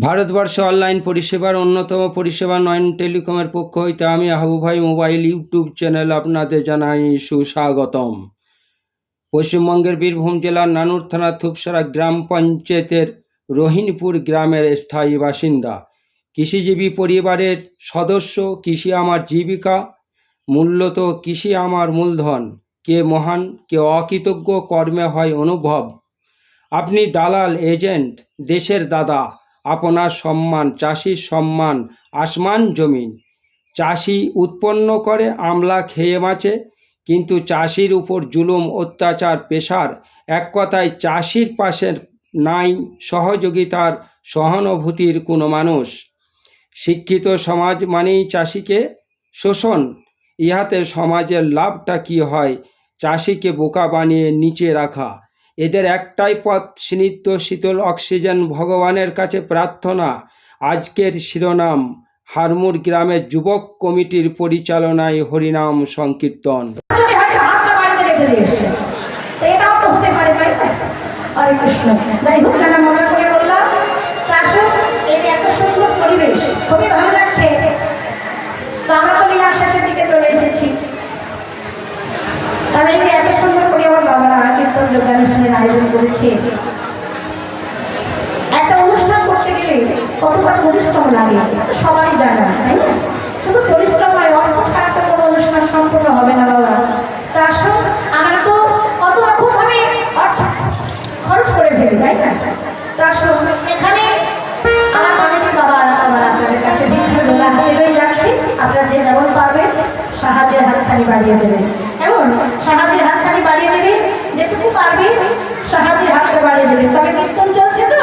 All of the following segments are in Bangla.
ভারতবর্ষে অনলাইন পরিষেবার অন্যতম পরিষেবা নয়ন টেলিকমের পক্ষ হইতে আমি আহবু ভাই মোবাইল ইউটিউব চ্যানেল আপনাদের জানাই সুস্বাগতম। পশ্চিমবঙ্গের বীরভূম জেলার নানুর থানা থুপসারা গ্রাম পঞ্চায়েতের রোহিণীপুর গ্রামের স্থায়ী বাসিন্দা। কৃষিজীবী পরিবারের সদস্য, কৃষি আমার জীবিকা, মূলত কৃষি আমার মূলধন, কে মহান, কে অকৃতজ্ঞ, কর্মে হয় অনুভব। আপনি দালাল, এজেন্ট, দেশের দাদা। আপনার সম্মান, চাষির সম্মান, আসমান, জমিন। চাষি উৎপন্ন করে, আমলা খেয়ে বাঁচে, কিন্তু চাষির উপর জুলুম, অত্যাচার, পেশার এক কথায় চাষির পাশে নাই সহযোগিতার সহানুভূতির কোনো মানুষ। শিক্ষিত সমাজ মানেই চাষিকে শোষণ, ইহাতে সমাজের লাভটা কি হয়, চাষিকে বোকা বানিয়ে নিচে রাখা। এদের একটাই পথ, স্নিগ্ধ শীতল অক্সিজেন ভগবানের কাছে প্রার্থনা। আজকের শিরোনাম, হারমুর গ্রামের যুবক কমিটির পরিচালনায় হরিনাম সংকীর্তন। তো আমরা তো দিকে চলে এসেছি। এত সুন্দর আমার বাবারা আয়োজন করেছে, একটা অনুষ্ঠান করতে গেলে কতটা পরিশ্রম লাগে সবারই জানা, তাই না? শুধু পরিশ্রম নয়, অর্থ ছাড়া তো কোনো অনুষ্ঠান সম্পূর্ণ হবে না বাবা। তা আসুন আমরা তো কত রকম ভাবে অর্থ খরচ করে ফেলি, তাই না? তা আসুন এখানে আমার বাবা আপনাদের কাছে যাচ্ছে। আপনারা যে যেমন পারবেন, সাহায্যের হাতখানি বাড়িয়ে দেবেন। এমন সাহায্যের যেটুকু পারবেন সাহায্যের হাতটা বাড়িয়ে তবে কীর্তন চলছে তো?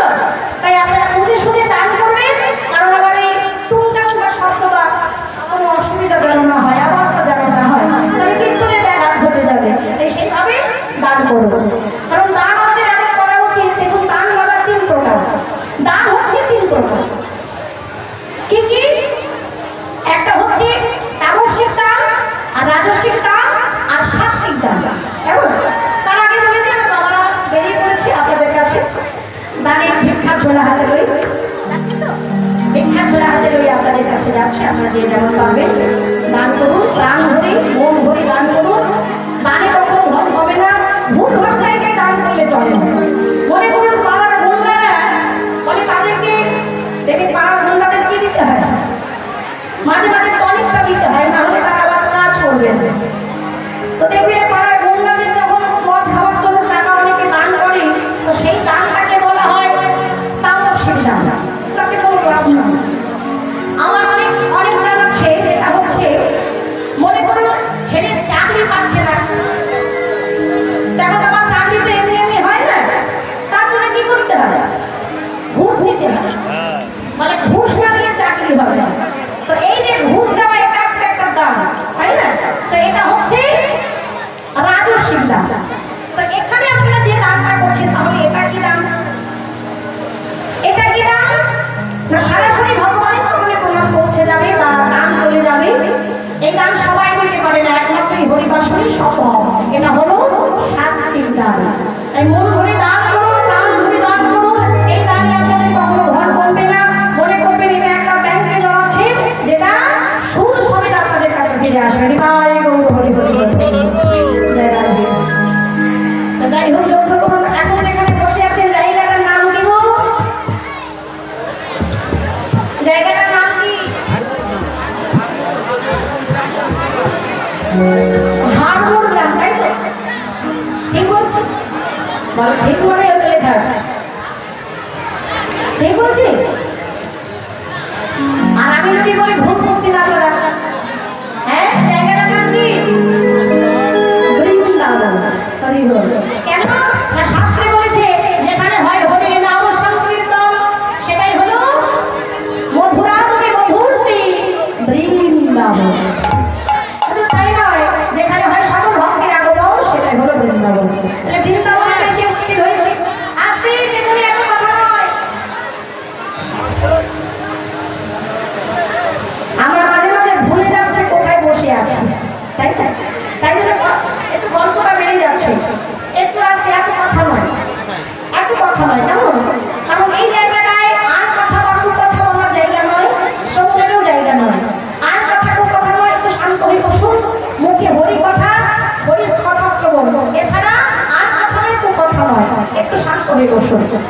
তাই আপনারা বুঝে শুনে দান করবেন কারণ আবার এই বা শব্দ বা কোনো অসুবিধা হয় হয়, তাহলে কীর্তনের ব্যাঘাত ঘটে যাবে। তাই সেইভাবে দান করব কারণ দান আমাদের এমন করা উচিত, দেখুন, দান বাবার তিন প্রকার। দান হচ্ছে তিন প্রকার। কি কি? একটা হচ্ছে আবশ্যিক আর রাজস্বিক ঝোলা হাতে রই। ভিক্ষা ঝোলা হাতে রই আপনাদের কাছে যাচ্ছে আপনারা যে যেমন পারবেন। দান করুন প্রাণ ভরি মন ভরি দান করুন। দানে কখনো ধন হবে না ভুল ছেলে ঠিক মনে আছে ঠিক বলছি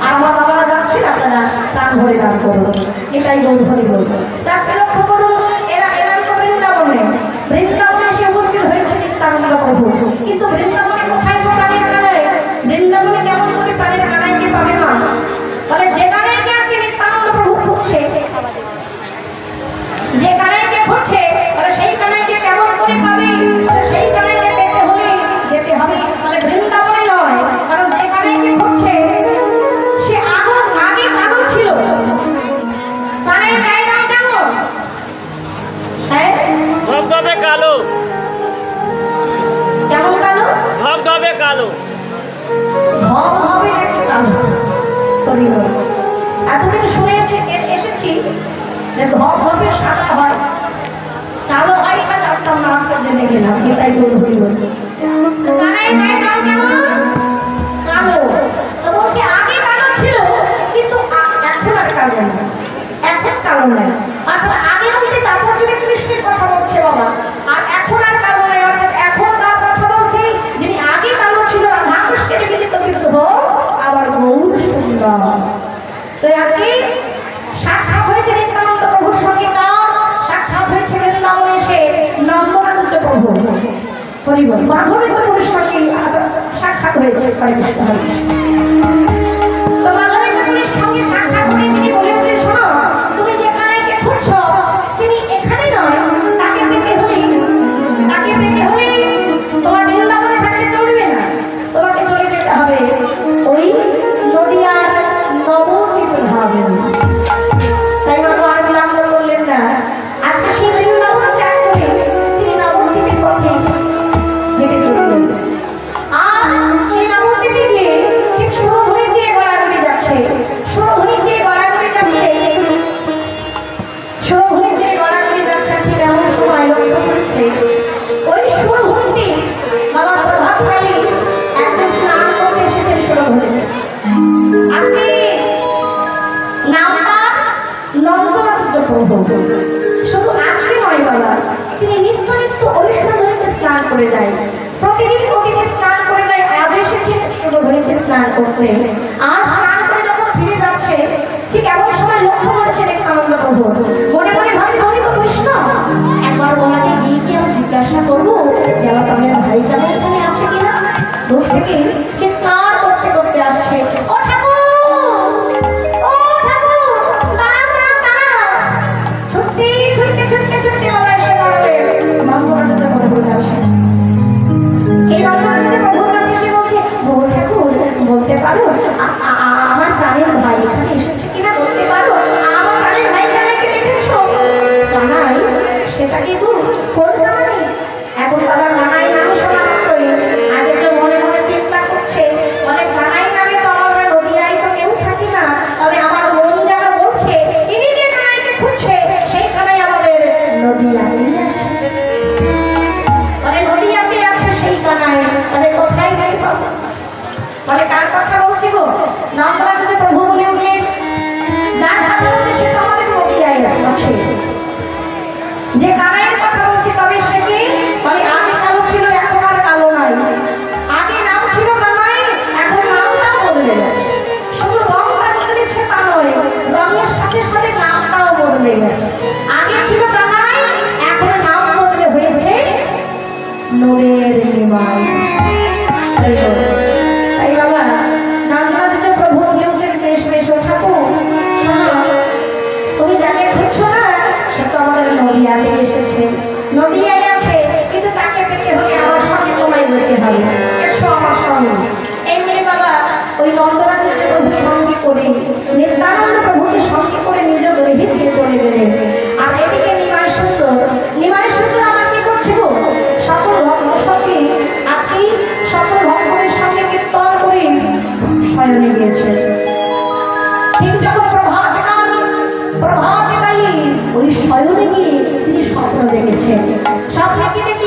আমার বাবারা যাচ্ছে না তারা প্রাণ ভরে দান করব এটাই বন্ধু বলব। এসেছি যে ঘর সাদা হয়। তারও হয় জানতাম না আজকে জেনে গেলাম এটাই কেমন? হয়েছে নামটা নন্দনাথ শুধু আজকে নয় বাবা, তিনি নিত্য নিত্য ওই সুন্দরীকে স্নান করে যায়। প্রতিদিন প্রতিদিন স্নান করে যায়, আজ এসেছেন সুন্দরীকে স্নান করতে। আজ যাচ্ছে ঠিক এমন সময় লক্ষ্য করেছে নিত্যানন্দ প্রভু মনে মনে ভাবি মনে তো কৃষ্ণ! একবার ওনাকে গিয়ে কি আমি জিজ্ঞাসা করব যে আমার প্রাণের ভাইটা তুমি আছে কিনা? দোষ থেকে চিৎকার করতে করতে আসছে ছুটতে ছুটতে ছুটতে ছুটতে বাবা এসে দাঁড়াবে মা মনে আছে দেখেছ কিনা বলতে পারো? সেটা কিন্তু ওই শয়নে গিয়ে তিনি স্বপ্ন দেখেছেন। স্বপ্নে কি দেখলেন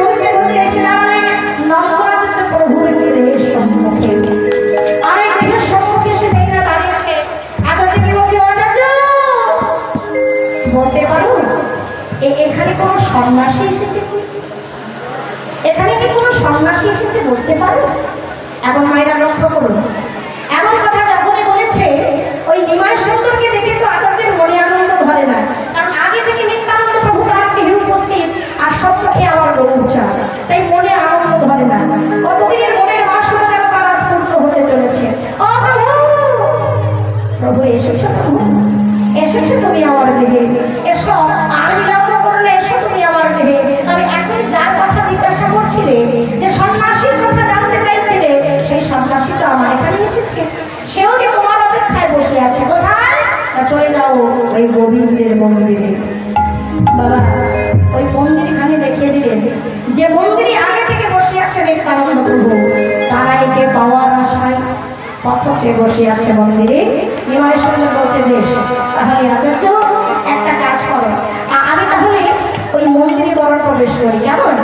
সন্ন্যাসী এসেছে? এখানে কি কোনো সন্ন্যাসী এসেছে বলতে পারো? এখন মায়েরা লক্ষ্য করুন। এমন কথা যখনই বলেছে, ওই নিমায় সূর্যকে সে বসে আছে মন্দিরে। নিমায় সঙ্গে বলছে, বেশ, তাহলে আচার্য একটা কাজ করো। আমি তাহলে ওই মন্দিরে বরণ প্রবেশ করি, কেমন?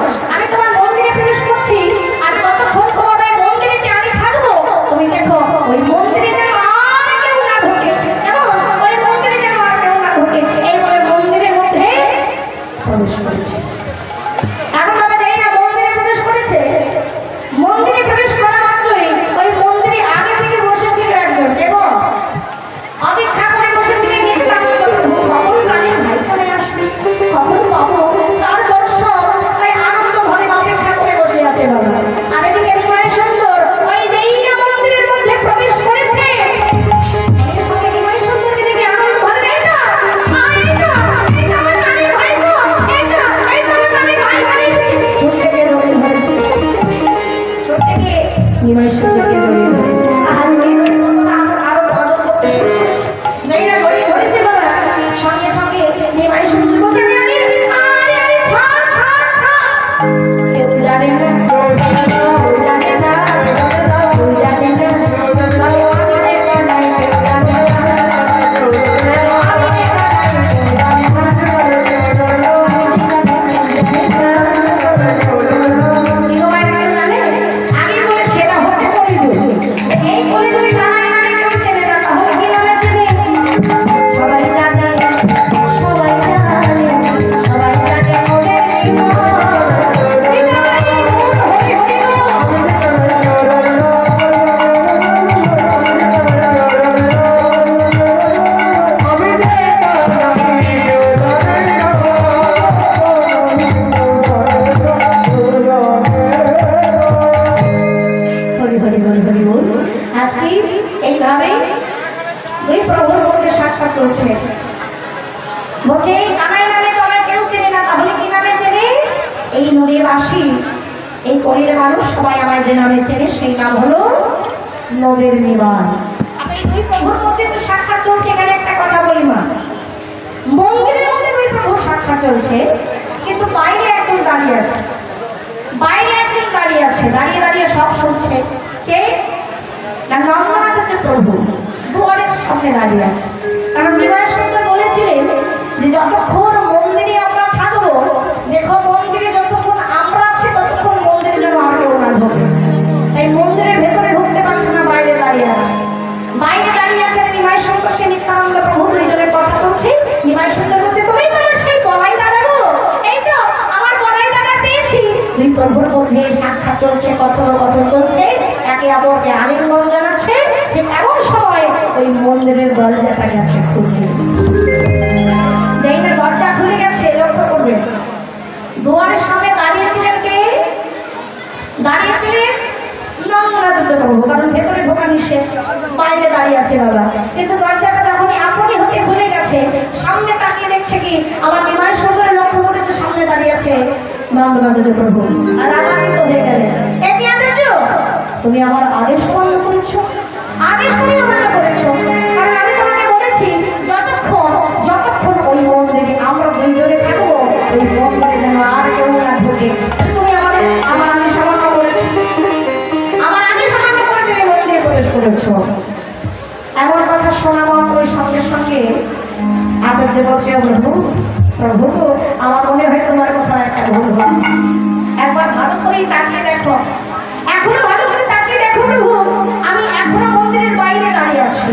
নামে চেনে সেই নাম হলো নদের নিবান আচ্ছা, দুই প্রভুর মধ্যে তো সাক্ষাৎ চলছে, এখানে একটা কথা বলি মা। মন্দিরের মধ্যে দুই প্রভুর সাক্ষাৎ চলছে, কিন্তু বাইরে একজন দাঁড়িয়ে আছে। বাইরে একজন দাঁড়িয়ে আছে, দাঁড়িয়ে দাঁড়িয়ে সব শুনছে। কে? না নন্দনাথের প্রভু দু অনেক সামনে দাঁড়িয়ে আছে। আমাদের প্রভু আর রাগান্বিত হয়ে গেলে। এটি আচার্য তুমি আমার আদেশ পালন করেছ? আদেশ তুমি পালন করেছ। কারণ আমি তোমাকে বলেছি, যতক্ষণ যতক্ষণ ওই মন্দিরে আমরা দুইজনে থাকব, ওই মন্দিরে যেন আর কেউ না ঢোকে। তুমি আমাদের আমার আমি করেছ। আমার আমি সামান্য করে তুমি মন্দিরে প্রবেশ করেছ। এমন কথা শোনা মাত্র সঙ্গে সঙ্গে আচার্য বলছে, প্রভু প্রভু করে তাকিয়ে দেখো। এখনও ভালো করে তাকিয়ে দেখো প্রভু। আমি এখনও মন্দিরের বাইরে দাঁড়িয়ে আছি।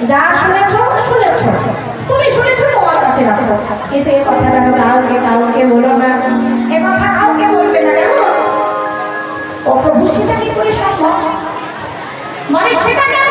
যা শুনেছ শুনেছ। তুমি শুনেছ, তোমার কাছে রাখো কিন্তু এ কথা যেন কাউকে কাউকে বলো না। এ কথা কাউকে বলবে না, কেন? ও প্রভু কি করে সম্ভব? মানে সেটা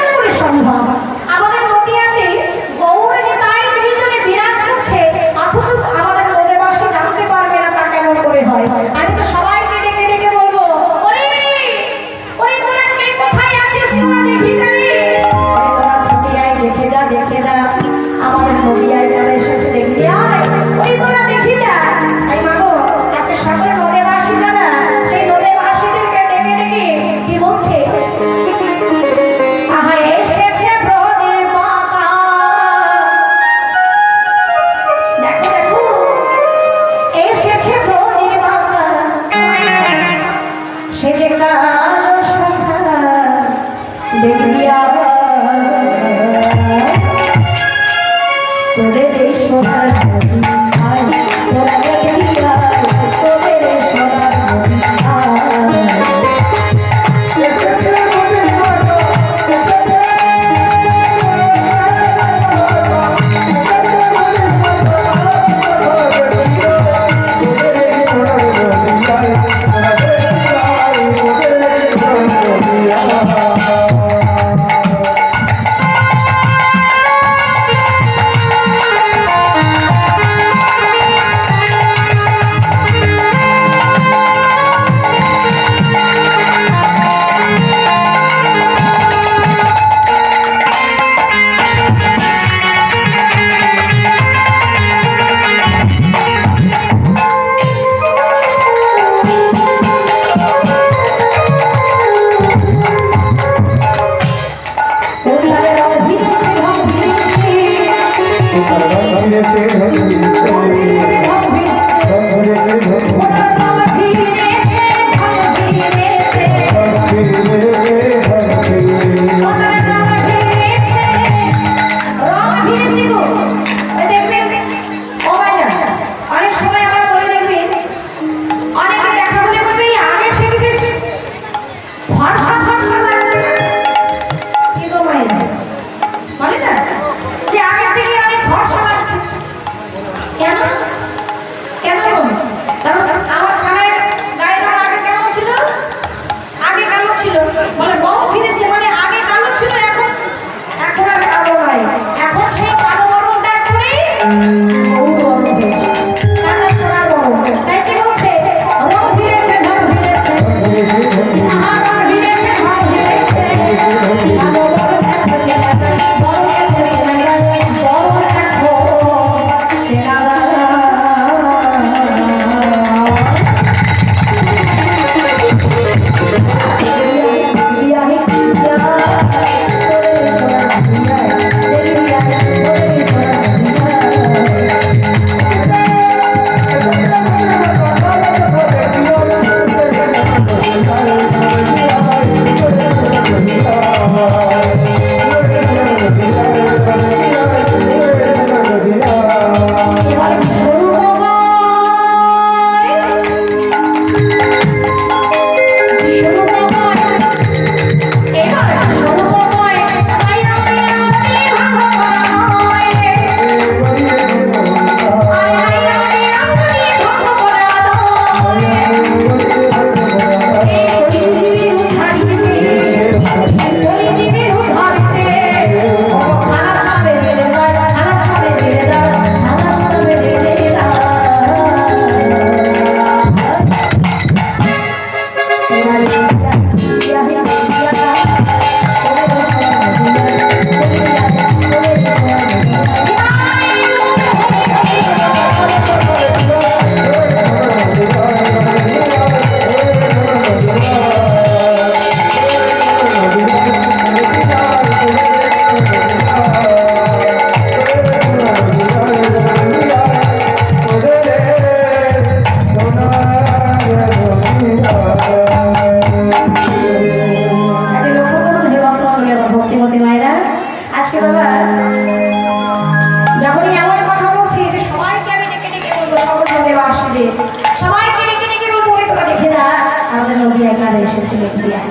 বাসীদের সবাইকে ডেকে ডেকে বলব ওরে দেখে যা আমাদের নদী এখানে এসেছিল ইন্ডিয়া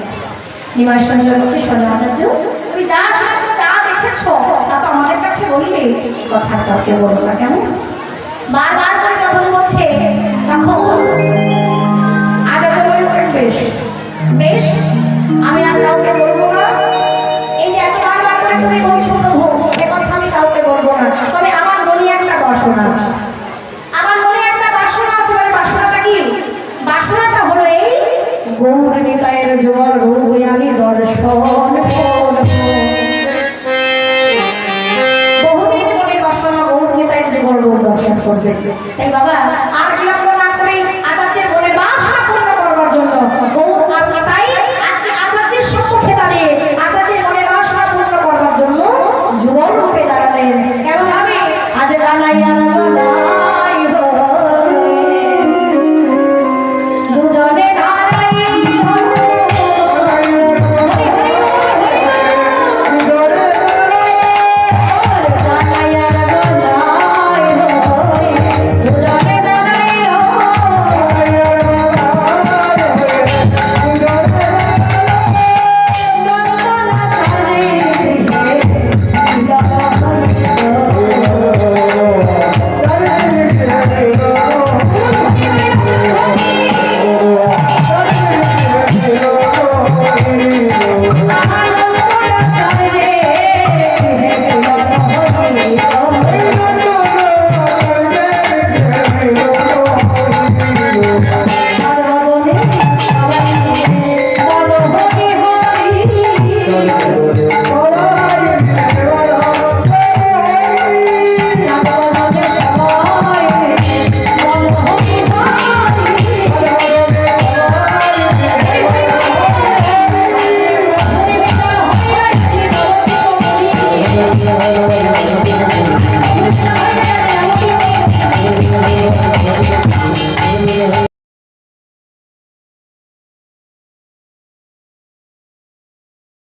নিবাস সঞ্জয় বলছে আচার্য, তুমি যা শুনেছো, যা দেখেছ, তা তো আমাদের কাছে বললে কথা কাউকে বলব না কেমন বারবার করে যখন বলছে, তখন আচার্য বলে বেশ বেশ, আমি আর কাউকে বলব না। এই যে এত বারবার করে তুমি বলছো এ কথা আমি কাউকে বলব না। তবে আমার মনে একটা বাসনা আছে। করবে তাই বাবা আর